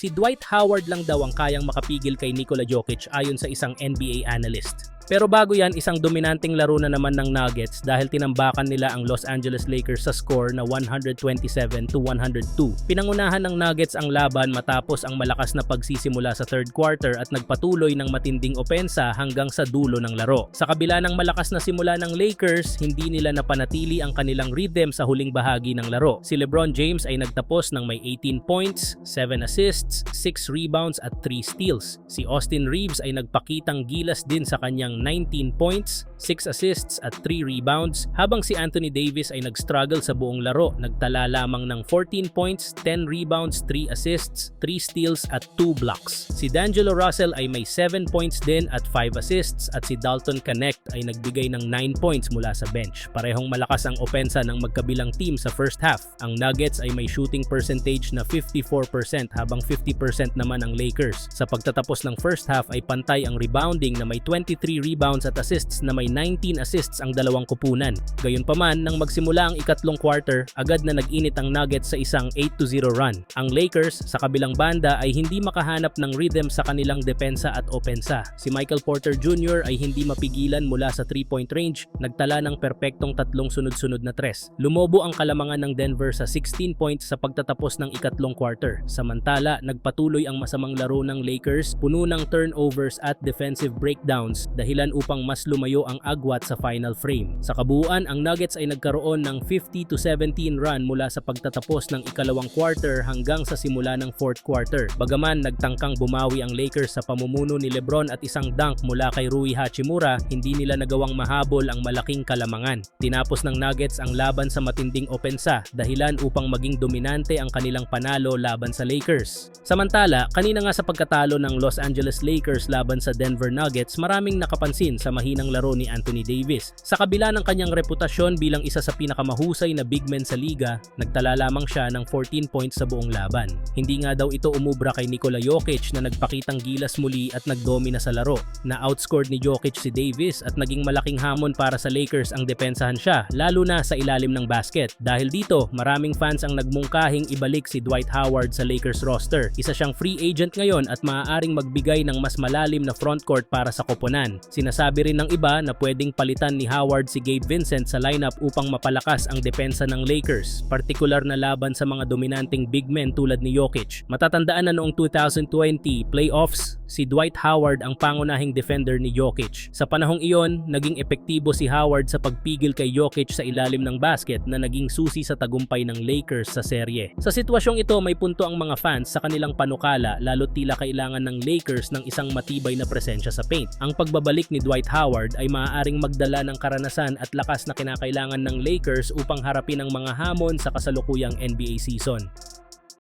Si Dwight Howard lang daw ang kayang makapigil kay Nikola Jokic ayon sa isang NBA analyst. Pero bago yan, isang dominanteng laro na naman ng Nuggets dahil tinambakan nila ang Los Angeles Lakers sa score na 127 to 102. Pinangunahan ng Nuggets ang laban matapos ang malakas na pagsisimula sa third quarter at nagpatuloy ng matinding opensa hanggang sa dulo ng laro. Sa kabila ng malakas na simula ng Lakers, hindi nila napanatili ang kanilang rhythm sa huling bahagi ng laro. Si LeBron James ay nagtapos ng may 18 points, 7 assists, 6 rebounds at 3 steals. Si Austin Reeves ay nagpakitang gilas din sa kanyang 19 points, 6 assists at 3 rebounds habang si Anthony Davis ay nag-struggle sa buong laro. Nagtala lamang ng 14 points, 10 rebounds, 3 assists, 3 steals at 2 blocks. Si D'Angelo Russell ay may 7 points din at 5 assists at si Dalton Connect ay nagbigay ng 9 points mula sa bench. Parehong malakas ang opensa ng magkabilang team sa first half. Ang Nuggets ay may shooting percentage na 54% habang 50% naman ang Lakers. Sa pagtatapos ng first half ay pantay ang rebounding na may 23 rebounds at assists na may 19 assists ang dalawang kupunan. Gayunpaman, nang magsimula ang ikatlong quarter, agad na nag-init ang Nuggets sa isang 8-0 run. Ang Lakers, sa kabilang banda, ay hindi makahanap ng rhythm sa kanilang depensa at opensa. Si Michael Porter Jr. ay hindi mapigilan mula sa 3-point range, nagtala ng perpektong tatlong sunod-sunod na tres. Lumobo ang kalamangan ng Denver sa 16 points sa pagtatapos ng ikatlong quarter. Samantala, nagpatuloy ang masamang laro ng Lakers, puno ng turnovers at defensive breakdowns dahilan upang mas lumayo ang agwat sa final frame. Sa kabuuan, ang Nuggets ay nagkaroon ng 50 to 17 run mula sa pagtatapos ng ikalawang quarter hanggang sa simula ng fourth quarter. Bagaman nagtangkang bumawi ang Lakers sa pamumuno ni LeBron at isang dunk mula kay Rui Hachimura, hindi nila nagawang mahabol ang malaking kalamangan. Tinapos ng Nuggets ang laban sa matinding opensa dahilan upang maging dominante ang kanilang panalo laban sa Lakers. Samantala, kanina nga sa pagkatalo ng Los Angeles Lakers laban sa Denver Nuggets, maraming nakapansin sa mahinang laro ni Anthony Davis. Sa kabila ng kanyang reputasyon bilang isa sa pinakamahusay na big men sa liga, nagtala lamang siya ng 14 points sa buong laban. Hindi nga daw ito umubra kay Nikola Jokic na nagpakitang gilas muli at nagdomina sa laro. Na outscored ni Jokic si Davis at naging malaking hamon para sa Lakers ang depensahan siya, lalo na sa ilalim ng basket. Dahil dito, maraming fans ang nagmungkahing ibalik si Dwight Howard sa Lakers roster. Isa siyang free agent ngayon at maaaring magbigay ng mas malalim na frontcourt para sa koponan. Sinasabi rin ng iba na pwedeng palitan ni Howard si Gabe Vincent sa lineup upang mapalakas ang depensa ng Lakers, partikular na laban sa mga dominanteng big men tulad ni Jokic. Matatandaan na noong 2020 playoffs, si Dwight Howard ang pangunahing defender ni Jokic. Sa panahong iyon, naging epektibo si Howard sa pagpigil kay Jokic sa ilalim ng basket na naging susi sa tagumpay ng Lakers sa serye. Sa sitwasyong ito, may punto ang mga fans sa kanilang panukala lalo tila kailangan ng Lakers ng isang matibay na presensya sa paint. Ang pagbabalik ni Dwight Howard ay maaaring magdala ng karanasan at lakas na kinakailangan ng Lakers upang harapin ang mga hamon sa kasalukuyang NBA season.